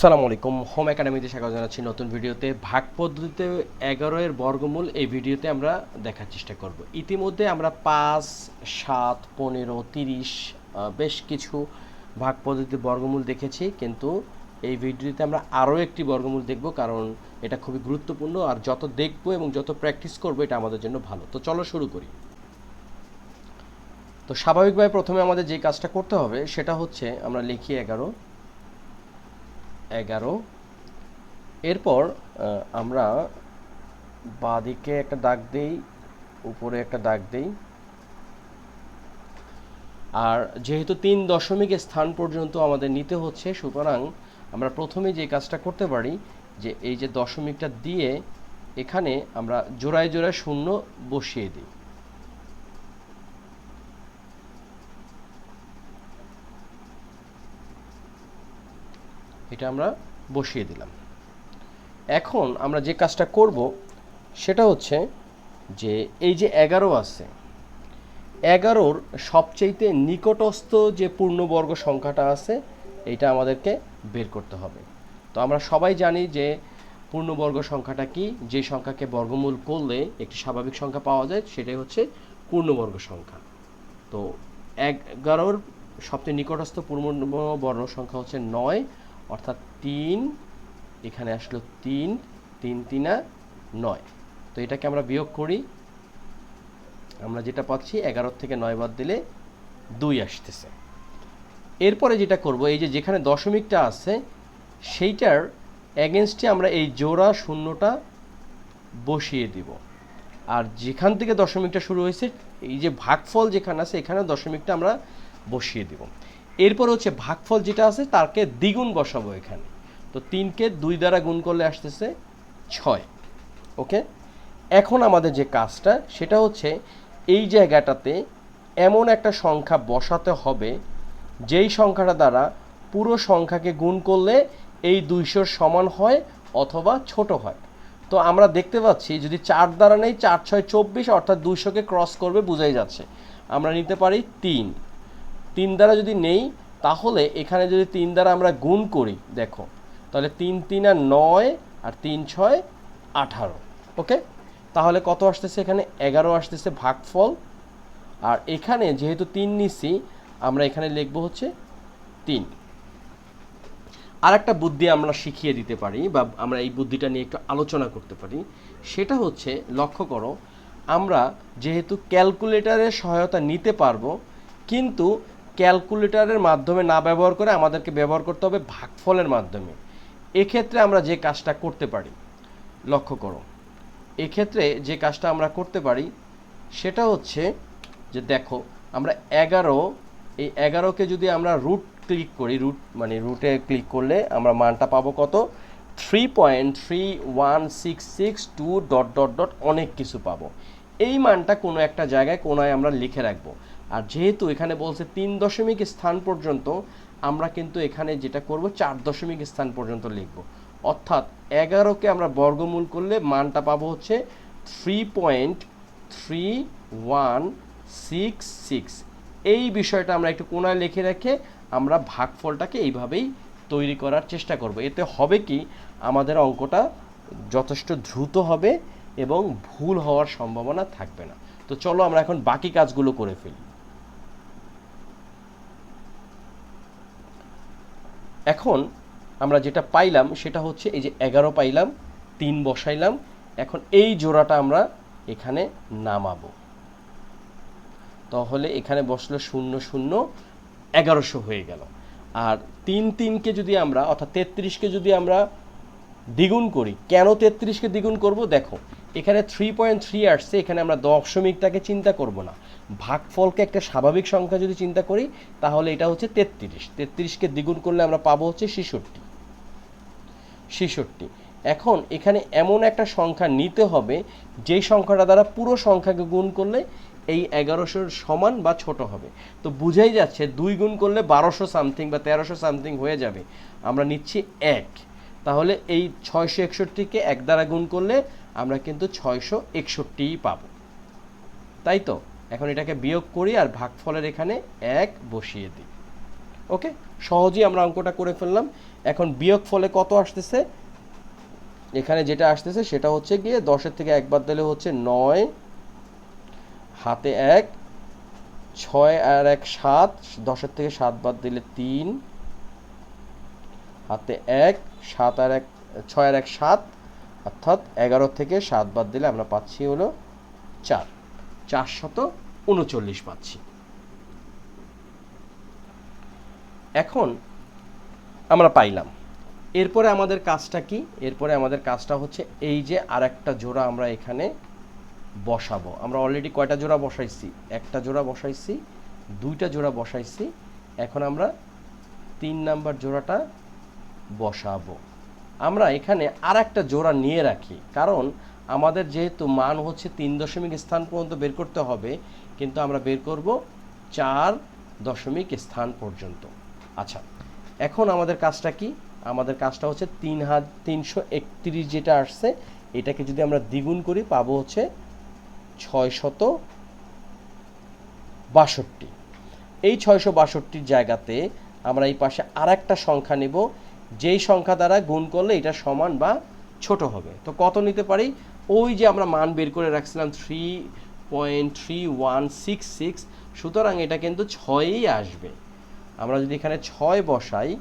আসসালামু আলাইকুম। হোম একাডেমিতে স্বাগত জানাচ্ছি নতুন ভিডিওতে। ভাগ পদ্ধতিতে এগারো এর বর্গমূল এই ভিডিওতে আমরা দেখার চেষ্টা করব। ইতিমধ্যে আমরা পাঁচ, সাত, পনেরো, তিরিশ বেশ কিছু ভাগ পদ্ধতিতে বর্গমূল দেখেছি। কিন্তু এই ভিডিওতে আমরা আরও একটি বর্গমূল দেখব কারণ এটা খুবই গুরুত্বপূর্ণ আর যত দেখব এবং যত প্র্যাকটিস করব এটা আমাদের জন্য ভালো। তো চলো শুরু করি। তো স্বাভাবিকভাবে প্রথমে আমাদের যে কাজটা করতে হবে সেটা হচ্ছে আমরা লিখি এগারো। এগারো। এরপর আমরা বাঁদিকে একটা দাগ দিই, উপরে একটা দাগ দিই। আর যেহেতু তিন দশমিক স্থান পর্যন্ত আমাদের নিতে হচ্ছে, সুতরাং আমরা প্রথমে যে কাজটা করতে পারি, যে এই যে দশমিকটা দিয়ে এখানে আমরা জোড়ায় জোড়ায় শূন্য বসিয়ে দিই। এটা আমরা বসিয়ে দিলাম। এখন আমরা যে কাজটা করব, সেটা হচ্ছে যে এই যে এগারো আছে, এগারোর সবচাইতে নিকটস্থ যে পূর্ণবর্গ সংখ্যাটা আছে, এটা আমাদেরকে বের করতে হবে। তো আমরা সবাই জানি যে পূর্ণবর্গ সংখ্যাটা কি, যে সংখ্যাকে বর্গমূল করলে একটি স্বাভাবিক সংখ্যা পাওয়া যায়, সেটাই হচ্ছে পূর্ণবর্গ সংখ্যা। তো এগারোর সবচেয়ে নিকটস্থ পূর্ণবর্গ সংখ্যা হচ্ছে নয় অর্থাৎ তিন, এখানে আসলো তিন তিন, তিনা নয়। তো এটাকে আমরা বিয়োগ করি। আমরা যেটা পাচ্ছি এগারো থেকে নয় বাদ দিলে দুই আসতেছে। এরপরে যেটা করব, এই যে যেখানে দশমিকটা আছে, সেইটার অ্যাগেনস্টে আমরা এই জোড়া শূন্যটা বসিয়ে দিব। আর যেখান থেকে দশমিকটা শুরু হয়েছে, এই যে ভাগফল যেখানে আছে এখানে দশমিকটা আমরা বসিয়ে দিব। এরপর হচ্ছে ভাগফল যেটা আছে, তারকে দ্বিগুণ বসাবো এখানে। তো তিনকে দুই দ্বারা গুণ করলে আসতেছে ছয়। ওকে? এখন আমাদের যে কাজটা, সেটা হচ্ছে এই জায়গাটাতে এমন একটা সংখ্যা বসাতে হবে, যেই সংখ্যাটা দ্বারা পুরো সংখ্যাকে গুণ করলে এই দুইশোর সমান হয় অথবা ছোট হয়। তো আমরা দেখতে পাচ্ছি, যদি চার দ্বারা নেই, চার, ছয়, চব্বিশ, অর্থাৎ দুইশোকে ক্রস করবে, বোঝাই যাচ্ছে। আমরা নিতে পারি তিন। তিন দ্বারা যদি নেই, তাহলে এখানে যদি তিন দ্বারা আমরা গুণ করি, দেখো, তাহলে তিন তিন আর নয় আর তিন ছয় আঠারো, ওকে? তাহলে কত আসতেছে এখানে? এগারো আসতেছে ভাগফল। আর এখানে যেহেতু তিন নিছি, আমরা এখানে লিখব হচ্ছে তিন। আর একটা বুদ্ধি আমরা শিখিয়ে দিতে পারি, বা আমরা এই বুদ্ধিটা নিয়ে একটু আলোচনা করতে পারি, সেটা হচ্ছে, লক্ষ্য করো, আমরা যেহেতু ক্যালকুলেটারের সহায়তা নিতে পারব, কিন্তু ক্যালকুলেটরের মাধ্যমে না ব্যবহার করে আমাদেরকে ব্যবহার করতে হবে ভাগফলের মাধ্যমে। এক্ষেত্রে আমরা যে কাজটা করতে পারি, লক্ষ্য করো এক্ষেত্রে যে কাজটা আমরা করতে পারি, সেটা হচ্ছে যে দেখো, আমরা এগারো, এই এগারোকে যদি আমরা রুট ক্লিক করি রুট মানে রুটে ক্লিক করলে আমরা মানটা পাবো কত? Three point three one six six two dot dot dot অনেক কিছু পাবো। এই মানটা কোনো একটা জায়গায়, কোনায় আমরা লিখে রাখব। আর যেহেতু এখানে বলছে তিন দশমিক স্থান পর্যন্ত, আমরা কিন্তু এখানে যেটা করব, চার দশমিক স্থান পর্যন্ত লিখব। অর্থাৎ এগারোকে আমরা বর্গমূল করলে মানটা পাবো হচ্ছে three point three one six six এই বিষয়টা আমরা একটু কোনায় লিখে রেখে আমরা ভাগফলটাকে এইভাবেই তৈরি করার চেষ্টা করব। এতে হবে কি, আমাদের অঙ্কটা যথেষ্ট দ্রুত হবে এবং ভুল হওয়ার সম্ভাবনা থাকবে না। তো চলো আমরা এখন বাকি কাজগুলো করে ফেলি। এখন আমরা যেটা পাইলাম সেটা হচ্ছে এই যে এগারো পাইলাম, তিন বসাইলাম, এখন এই জোড়াটা আমরা এখানে নামাবো। তাহলে এখানে বসল শূন্য শূন্য এগারোশো হয়ে গেল। আর তিন তিনকে যদি আমরা, অর্থাৎ তেত্রিশকে যদি আমরা দ্বিগুণ করি, কেন তেত্রিশকে দ্বিগুণ করব? দেখো এখানে থ্রি পয়েন্ট থ্রি আসছে, এখানে আমরা দশমিকটাকে চিন্তা করব না। ভাগফলকে একটা স্বাভাবিক সংখ্যা যদি চিন্তা করি, তাহলে এটা হচ্ছে তেত্রিশ। তেত্রিশকে দ্বিগুণ করলে আমরা পাবো হচ্ছে ছেষট্টি। ছেষট্টি। এখন এখানে এমন একটা সংখ্যা নিতে হবে যেই সংখ্যাটা দ্বারা পুরো সংখ্যাকে গুণ করলে এই এগারোশোর সমান বা ছোট হবে। তো বুঝাই যাচ্ছে, দুই গুণ করলে বারোশো সামথিং বা তেরোশো সামথিং হয়ে যাবে। আমরা নিচ্ছি এক। তাহলে এই ছয়শো একষট্টিকে এক দ্বারা গুণ করলে আমরা কিন্তু ছয়শো একষট্টিই পাবো। তাই তো? এখন এটাকে বিয়োগ করি আর ভাগফলের এখানে এক বসিয়ে দিই। ওকে? সহজেই আমরা অঙ্কটা করে ফেললাম। এখন বিয়োগ ফলে কত আসতেছে? এখানে যেটা আসতেছে সেটা হচ্ছে গিয়ে দশের থেকে একবার দিলে হচ্ছে নয়, হাতে এক, ছয় আর এক সাত, দশের থেকে সাত বাদ দিলে তিন, হাতে এক, সাত আর এক, ছয় আর এক সাত অর্থাৎ এগারো থেকে সাত বাদ দিলে আমরা পাচ্ছি হলো চার। চারশত উনচল্লিশ পাচ্ছি। এখন আমরা পাইলাম। এরপরে আমাদের কাজটা কি? এরপরে আমাদের কাজটা হচ্ছে এই যে আর একটা জোড়া আমরা এখানে বসাবো। আমরা অলরেডি কয়টা জোড়া বসাইছি? একটা জোড়া বসাইছি, দুইটা জোড়া বসাইছি। এখন আমরা তিন নাম্বার জোড়াটা বসাবো। আমরা এখানে আর একটা জোড়া নিয়ে রাখি। কারণ আমাদের যেহেতু মান হচ্ছে তিন দশমিক স্থান পর্যন্ত বের করতে হবে, কিন্তু আমরা বের করব চার দশমিক স্থান পর্যন্ত। আচ্ছা এখন আমাদের কাজটা কি? আমাদের কাজটা হচ্ছে তিন হাজার তিনশো একত্রিশ যেটা আসছে, এটাকে যদি আমরা দ্বিগুণ করি, পাবো হচ্ছে ছয় শত বাষট্টি। এই ছয়শো বাষট্টির জায়গাতে আমরা এই পাশে আর একটা সংখ্যা নেব যেই সংখ্যা দ্বারা গুণ করলে এটা সমান বা ছোট হবে। তো কত নিতে পারি? ওই যে আমরা মান বের করে রাখছিলাম three point three one six six সুতরাং এটা কিন্তু ছয়েই আসবে। আমরা যদি এখানে ছয় বসাই,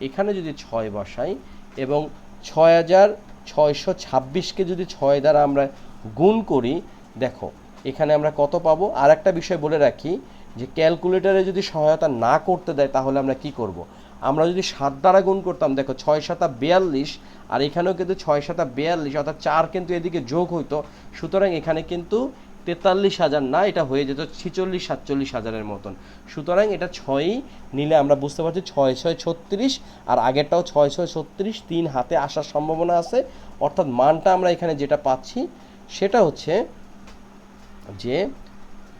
এখানে যদি ছয় বসাই এবং ছয় হাজার ছয়শো ছাব্বিশকে যদি ছয় দ্বারা আমরা গুণ করি, দেখো, এখানে আমরা কত পাবো? আর একটা বিষয় বলে রাখি যে, ক্যালকুলেটরে যদি সহায়তা না করতে দেয়, তাহলে আমরা কি করব। আমরা যদি সাত দ্বারা গুণ করতাম, দেখো ছয় সাতা বিয়াল্লিশ, আর এখানেও কিন্তু ছয় সাতা বিয়াল্লিশ, অর্থাৎ চার কিন্তু এদিকে যোগ হইতো। সুতরাং এখানে কিন্তু তেতাল্লিশ হাজার না, এটা হয়ে যেত ছিচল্লিশ, সাতচল্লিশ হাজারের মতন। সুতরাং এটা ছয়ই নিলে আমরা বুঝতে পারছি ছয় ছয় ছত্রিশ, আর আগেরটাও ছয় ছয় ছত্রিশ, তিন হাতে আসার সম্ভাবনা আছে। অর্থাৎ মানটা আমরা এখানে যেটা পাচ্ছি, সেটা হচ্ছে যে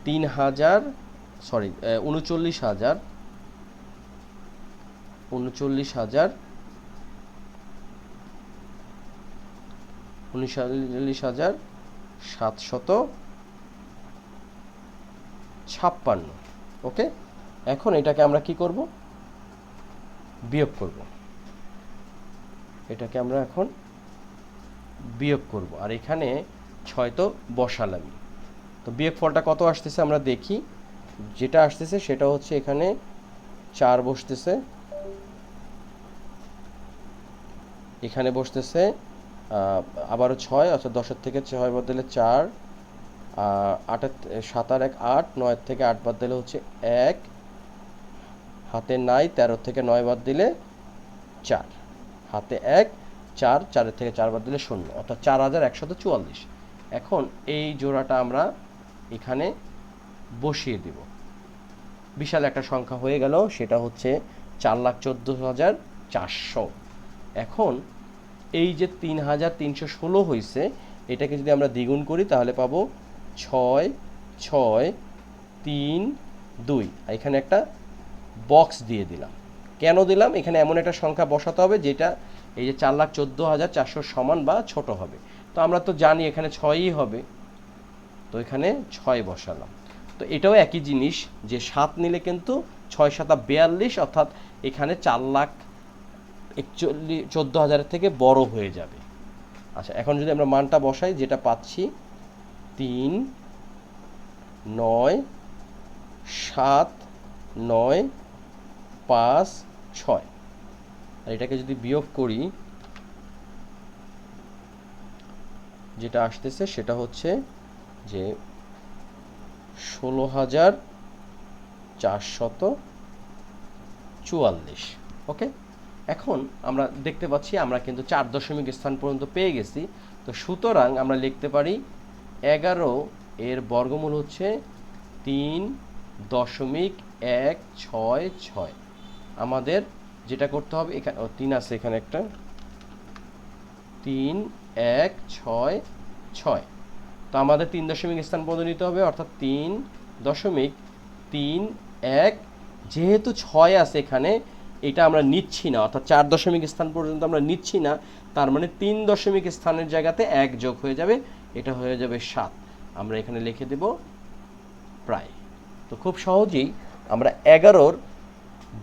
তিন হাজার সরি উনচল্লিশ হাজার উনচল্লিশ হাজার উনচল্লিশ হাজার সাতশত ছাপ্পান্ন। ওকে? এখন এটাকে আমরা কি করব? বিয়োগ করব। এটাকে আমরা এখন বিয়োগ করব। আর এখানে ছয় তো বসালামই তো বিয়োগ ফলটা কত আসতেছে আমরা দেখি। যেটা আসতেছে সেটা হচ্ছে এখানে চার বসতেছে। এখানে বসতেছে আবারও ছয়, অর্থাৎ দশের থেকে ছয় বাদ দিলে চার আটের সাত আর এক, আট, নয়ের থেকে আট বাদ দিলে হচ্ছে এক, হাতে নাই তেরো থেকে নয় বাদ দিলে চার, হাতে এক, চার, চারের থেকে চার বাদ দিলে শূন্য, অর্থাৎ চার হাজার একশত চুয়াল্লিশ। এখন এই জোড়াটা আমরা এখানে বসিয়ে দেব। বিশাল একটা সংখ্যা হয়ে গেল, সেটা হচ্ছে চার লাখ চোদ্দ হাজার চারশো। এখন এই যে তিন হাজার তিনশো ষোলো হয়েছে এটাকে যদি আমরা দ্বিগুণ করি, তাহলে পাবো ছয় ছয়, তিন, দুই। এখানে একটা বক্স দিয়ে দিলাম। কেন দিলাম? এখানে এমন একটা সংখ্যা বসাতে হবে, যেটা এই যে চার লাখ চোদ্দ হাজার চারশো সমান বা ছোট হবে। তো আমরা তো জানি এখানে ছয়ই হবে। তো এখানে ছয় বসালাম। তো এটাও একই জিনিস, যে সাত নিলে কিন্তু ছয় সাতা বিয়াল্লিশ, অর্থাৎ এখানে চার লাখ একচল্লিশ চোদ্দ হাজারের থেকে বড় হয়ে যাবে। আচ্ছা এখন যদি আমরা মানটা বসাই, যেটা পাচ্ছি, তিন, নয়, সাত, নয়, পাঁচ, ছয়। আর এটাকে যদি বিয়োগ করি, যেটা আসতেছে সেটা হচ্ছে যে ষোলো হাজার চারশত চুয়াল্লিশ, ওকে? এখন আমরা দেখতে পাচ্ছি আমরা কিন্তু চার দশমিক স্থান পর্যন্ত পেয়ে গেছি। তো সুতরাং আমরা লিখতে পারি এগারো এর বর্গমূল হচ্ছে তিন দশমিক এক ছয় ছয়। আমাদের যেটা করতে হবে এখানে তিন আছে এখানে একটা। তিন এক ছয় ছয়। তো আমাদের তিন দশমিক স্থান পর্যন্ত নিতে হবে, অর্থাৎ তিন দশমিক তিন এক। যেহেতু ছয় আছে এখানে এটা আমরা নিচ্ছি না, অর্থাৎ চার দশমিক স্থান পর্যন্ত আমরা নিচ্ছি না, তার মানে তিন দশমিক স্থানের জায়গাতে এক যোগ হয়ে যাবে, এটা হয়ে যাবে সাত। আমরা এখানে লিখে দেব প্রায়। তো খুব সহজেই আমরা এগারোর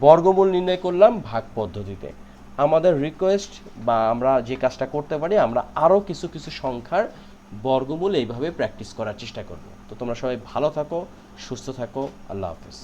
বর্গমূল নির্ণয় করলাম ভাগ পদ্ধতিতে। আমাদের রিকোয়েস্ট বা আমরা যে কাজটা করতে পারি, আমরা আরও কিছু কিছু সংখ্যার বর্গমূল এইভাবে প্র্যাকটিস করার চেষ্টা করব। তো তোমরা সবাই ভালো থাকো, সুস্থ থাকো, আল্লাহ হাফিজ।